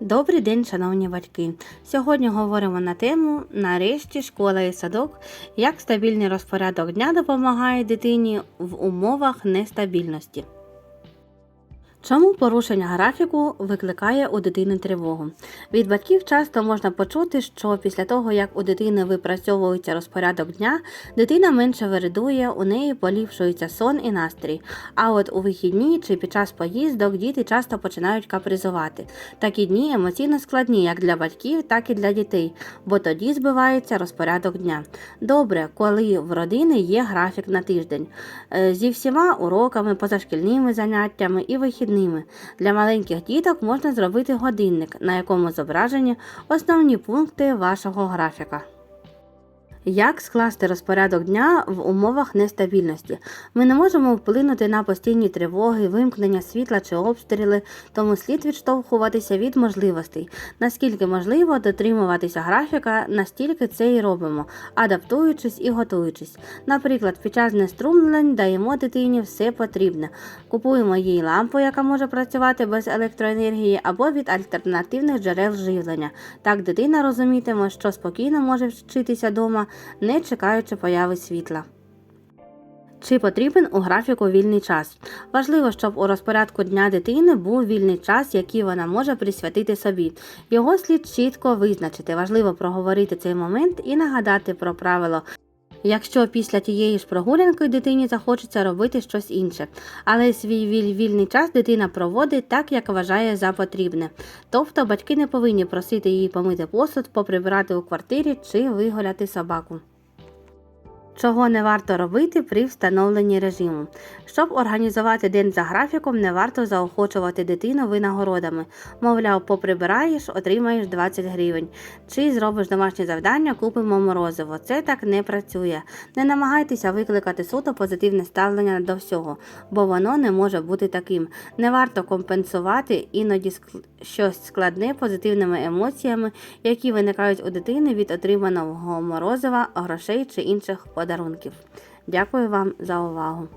Добрий день, шановні батьки! Сьогодні говоримо на тему нарешті школа і садок, як стабільний розпорядок дня допомагає дитині в умовах нестабільності. Чому порушення графіку викликає у дитини тривогу? Від батьків часто можна почути, що після того, як у дитини випрацьовується розпорядок дня, дитина менше вередує, у неї поліпшується сон і настрій. А от у вихідні чи під час поїздок діти часто починають капризувати. Такі дні емоційно складні як для батьків, так і для дітей, бо тоді збивається розпорядок дня. Добре, коли в родини є графік на тиждень е, зі всіма уроками, позашкільними заняттями і вихідними. Для маленьких діток можна зробити годинник, на якому зображені основні пункти вашого графіка. Як скласти розпорядок дня в умовах нестабільності? Ми не можемо вплинути на постійні тривоги, вимкнення світла чи обстріли, тому слід відштовхуватися від можливостей. Наскільки можливо дотримуватися графіка, настільки це і робимо, адаптуючись і готуючись. Наприклад, під час неструмлень даємо дитині все потрібне. Купуємо їй лампу, яка може працювати без електроенергії, або від альтернативних джерел живлення. Так дитина розумітиме, що спокійно може вчитися вдома, не чекаючи появи світла. Чи потрібен у графіку вільний час? Важливо, щоб у розпорядку дня дитини був вільний час, який вона може присвятити собі. Його слід чітко визначити. Важливо проговорити цей момент і нагадати про правило. Якщо після тієї ж прогулянки дитині захочеться робити щось інше, але свій віль- вільний час дитина проводить так, як вважає за потрібне. Тобто батьки не повинні просити її помити посуд, поприбирати у квартирі чи вигуляти собаку. Чого не варто робити при встановленні режиму. Щоб організувати день за графіком, не варто заохочувати дитину винагородами. Мовляв, поприбираєш, отримаєш 20 гривень. Чи зробиш домашнє завдання, купимо морозиво. Це так не працює. Не намагайтеся викликати суто позитивне ставлення до всього, бо воно не може бути таким. Не варто компенсувати іноді щось складне позитивними емоціями, які виникають у дитини від отриманого морозива, грошей чи інших подарунків. Дякую вам за увагу!